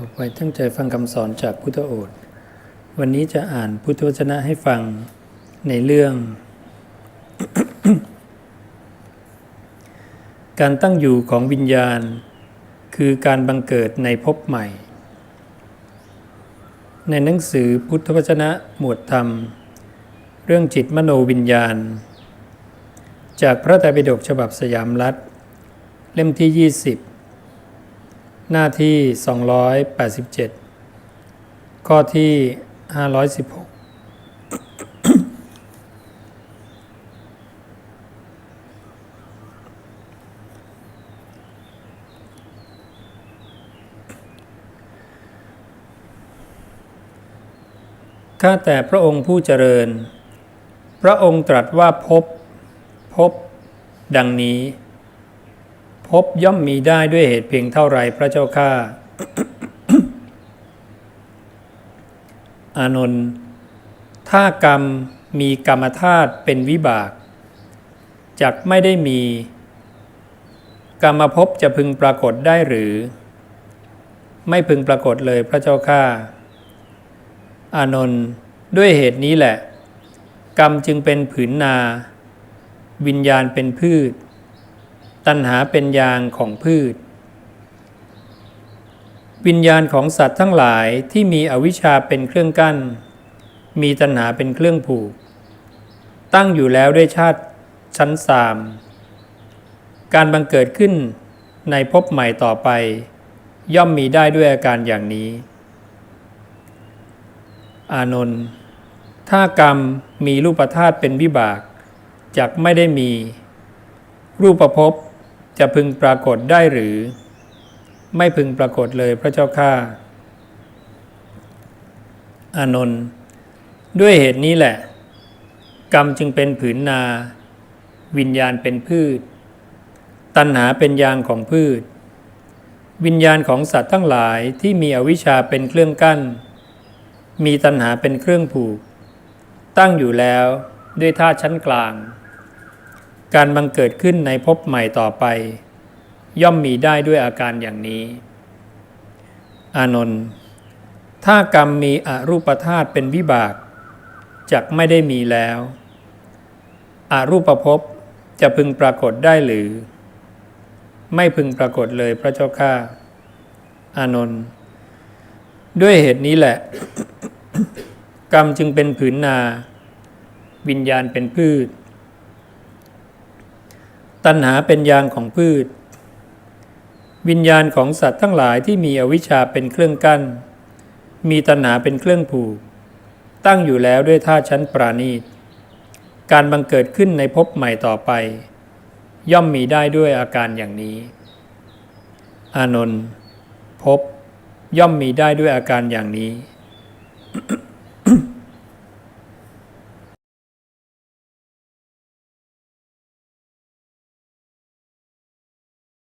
ต่อไปตั้งใจฟังคำสอนจากพุทธโอษฐ์วันนี้จะอ่านพุทธวจนะให้ฟังในเรื่อง การตั้งอยู่ของวิญญาณ คือการบังเกิดในภพใหม่ ในหนังสือพุทธวจนะหมวดธรรม เรื่องจิตมโนวิญญาณ จากพระไตรปิฎกฉบับสยามรัฐ เล่มที่ 20 หน้าที่ 287 ข้อที่ 516ข้าแต่พระองค์ผู้เจริญ พระองค์ตรัสว่าพบ พบ ดังนี้ พบย่อมมีได้ด้วยเหตุเพียงเท่าไรพระเจ้าข้าอานนท์ถ้ากรรมมีกรรมธาตุเป็นวิบากจักไม่ได้มี กรรมภพจะพึงปรากฏได้หรือ ไม่พึงปรากฏเลยพระเจ้าข้าอานนท์ด้วยเหตุนี้แหละ กรรมจึงเป็นผืนนา วิญญาณเป็นพืช ตัณหาเป็นยางของพืช วิญญาณของสัตว์ทั้งหลายที่มีอวิชชาเป็นเครื่องกั้น มีตัณหาเป็นเครื่องผูก ตั้งอยู่แล้วด้วยชาติชั้นสามการบังเกิดขึ้นในภพใหม่ต่อไป ย่อมมีได้ด้วยอาการอย่างนี้ อานนท์ถ้ากรรมมีรูปธาตุเป็นวิบาก จักไม่ได้มี รูปภพ จะพึงปรากฏได้หรือ ไม่พึงปรากฏเลยพระเจ้าข้าอานนท์ด้วยเหตุนี้แหละ กรรมจึงเป็นผืนนา วิญญาณเป็นพืช ตัณหาเป็นยางของพืช วิญญาณของสัตว์ทั้งหลายที่มีอวิชชาเป็นเครื่องกั้น มีตัณหาเป็นเครื่องผูก ตั้งอยู่แล้วด้วยท่าตุชั้นกลาง การบังเกิดขึ้นในภพใหม่ต่อไป ย่อมมีได้ด้วยอาการอย่างนี้ อานนท์ถ้ากรรมมีอรูปธาตุเป็นวิบากจักไม่ได้มีแล้วอรูปภพจะพึงปรากฏได้หรือ ไม่พึงปรากฏเลยพระเจ้าข้าอานนท์ด้วยเหตุนี้แหละ กรรมจึงเป็นผืนนา วิญญาณเป็นพืช ตัณหาเป็นยางของพืช วิญญาณของสัตว์ทั้งหลายที่มีอวิชชาเป็นเครื่องกั้น มีตัณหาเป็นเครื่องผูก ตั้งอยู่แล้วด้วยท่าชั้นปราณีต การบังเกิดขึ้นในภพใหม่ต่อไป ย่อมมีได้ด้วยอาการอย่างนี้ อานนท์ภพย่อมมีได้ด้วยอาการอย่างนี้